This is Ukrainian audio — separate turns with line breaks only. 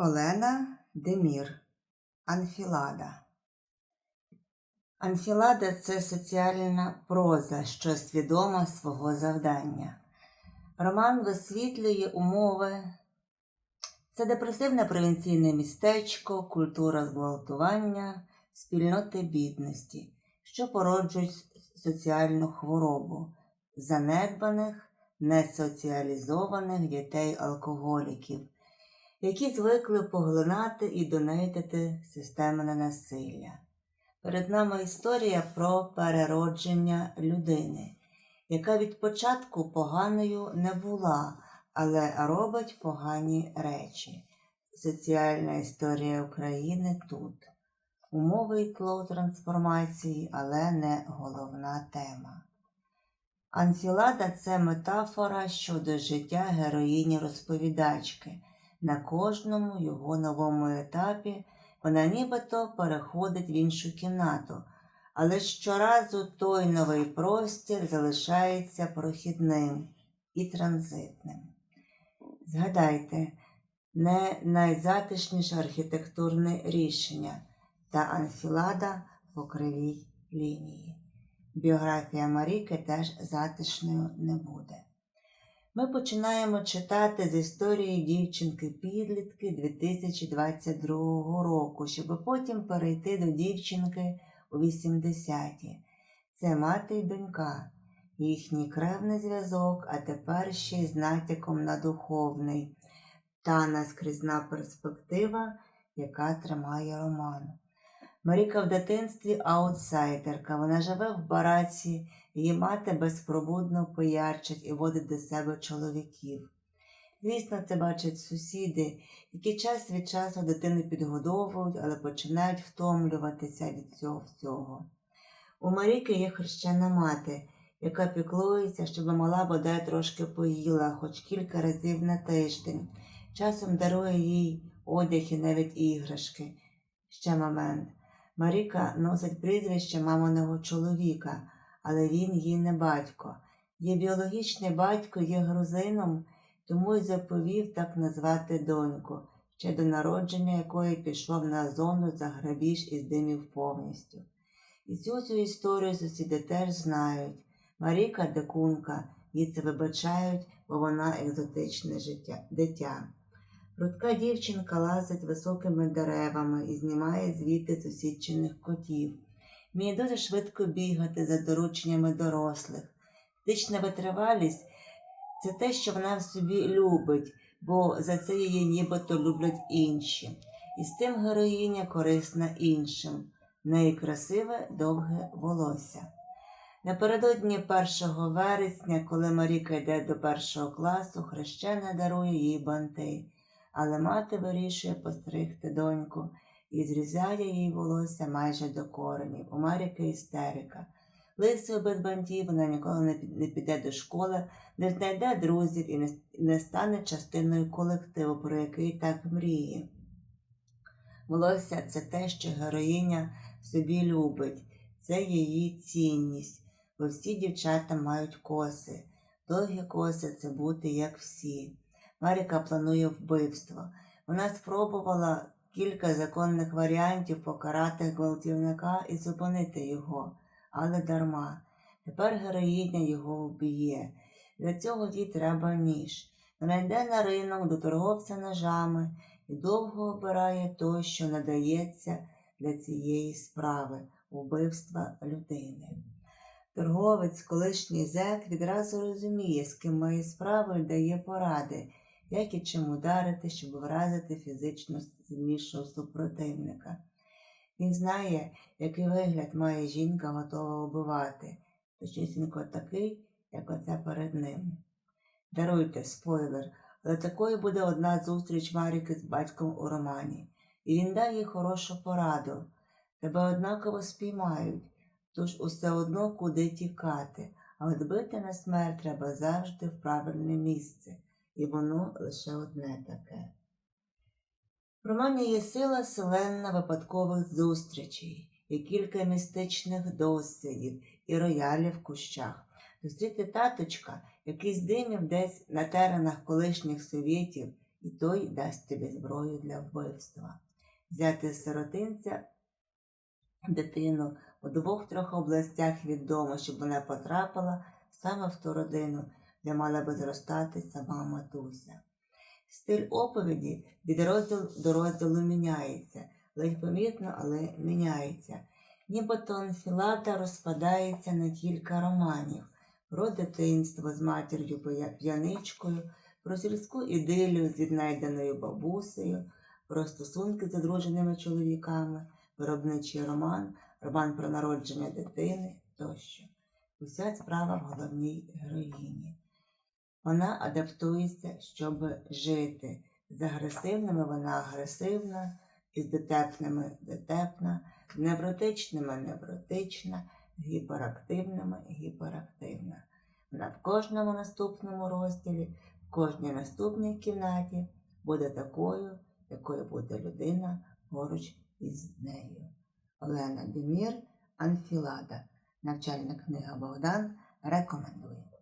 Олена Демір. Анфілада. Анфілада це соціальна проза, що свідома свого завдання. Роман висвітлює умови. Це депресивне провінційне містечко, культура зґвалтування, спільноти бідності, що породжують соціальну хворобу занедбаних, несоціалізованих дітей-алкоголіків, які звикли поглинати і донитити системне насилля. Перед нами історія про переродження людини, яка від початку поганою не була, але робить погані речі. Соціальна історія України тут. Умови і тло трансформації, але не головна тема. Анфілада це метафора щодо життя героїні розповідачки. На кожному його новому етапі вона нібито переходить в іншу кімнату, але щоразу той новий простір залишається прохідним і транзитним. Згадайте, не найзатишніше архітектурне рішення та анфілада по кривій лінії. Біографія Маріки теж затишною не буде. Ми починаємо читати з історії дівчинки-підлітки 2022 року, щоб потім перейти до дівчинки у 80-ті. Це мати й донька, їхній кревний зв'язок, а тепер ще й з натяком на духовний та наскрізна перспектива, яка тримає роман. Маріка в дитинстві аутсайдерка. Вона живе в бараці, її мати безпробудно поярчить і водить до себе чоловіків. Звісно, це бачать сусіди, які час від часу дитини підгодовують, але починають втомлюватися від цього всього. У Маріки є хрещена мати, яка піклується, щоб мала бодай трошки поїла, хоч кілька разів на тиждень. Часом дарує їй одяг і навіть іграшки. Ще момент. Маріка носить прізвище маминого чоловіка, але він їй не батько. Її біологічний батько є грузином, тому й заповів так назвати доньку, ще до народження якої пішов на зону за грабіж і здимів повністю. І цю цю історію сусіди теж знають. Маріка дикунка, їй це вибачають, бо вона екзотичне життя, дитя. Прудка дівчинка лазить високими деревами і знімає звідти сусідчиних котів. Вміє дуже швидко бігати за дорученнями дорослих. Фізична витривалість це те, що вона в собі любить, бо за це її нібито люблять інші. І з тим героїня корисна іншим. В неї красиве довге волосся. Напередодні 1 вересня, коли Маріка йде до першого класу, хрещена дарує їй банти але мати вирішує постригти доньку і зрізає їй волосся майже до коренів. У Маріки істерика. Лисою без бантів вона ніколи не піде до школи, не знайде друзів і не стане частиною колективу, про який так мріє. Волосся це те, що героїня собі любить, це її цінність, бо всі дівчата мають коси. Довгі коси це бути як всі. Маріка планує вбивство. Вона спробувала кілька законних варіантів покарати гвалтівника і зупинити його, але дарма. Тепер героїня його вб'є. Для цього їй треба ніж. Вона йде на ринок до торговця ножами і довго обирає той, що надається для цієї справи вбивства людини. Торговець, колишній зек, відразу розуміє, з ким має справу і дає поради, як і чим ударити, щоб вразити фізично сильнішого супротивника. Він знає, який вигляд має жінка готова вбивати, точнісінько такий, як оце перед ним. Даруйте, спойлер, але такою буде одна зустріч Маріки з батьком у романі, і він дає їй хорошу пораду. Тебе однаково спіймають, тож усе одно куди тікати, а от бити на смерть треба завжди в правильне місце, і воно лише одне таке. В романі є сила селенна випадкових зустрічей, і кілька містичних досвідів і роялів в кущах. Зустріти таточка, який здимів десь на теренах колишніх совєтів, і той дасть тобі зброю для вбивства. Взяти сиротинця дитину у двох-трьох областях відомо, щоб вона потрапила саме в ту родину, де мала би зростати сама матуся. Стиль оповіді від розділу до розділу міняється, ледь помітно, але міняється. Нібито Анфілада розпадається на кілька романів про дитинство з матір'ю п'яничкою, про сільську ідилію з віднайденою бабусею, про стосунки з одруженими чоловіками, виробничий роман, роман про народження дитини тощо. Уся справа в головній героїні. Вона адаптується, щоб жити. З агресивними вона агресивна, із дотепними дотепна, невротичними невротична, гіперактивними гіперактивна. Вона в кожному наступному розділі, в кожній наступній кімнаті буде такою, якою буде людина поруч із нею. Олена Демір, Анфілада. Навчальна книга Богдан рекомендує.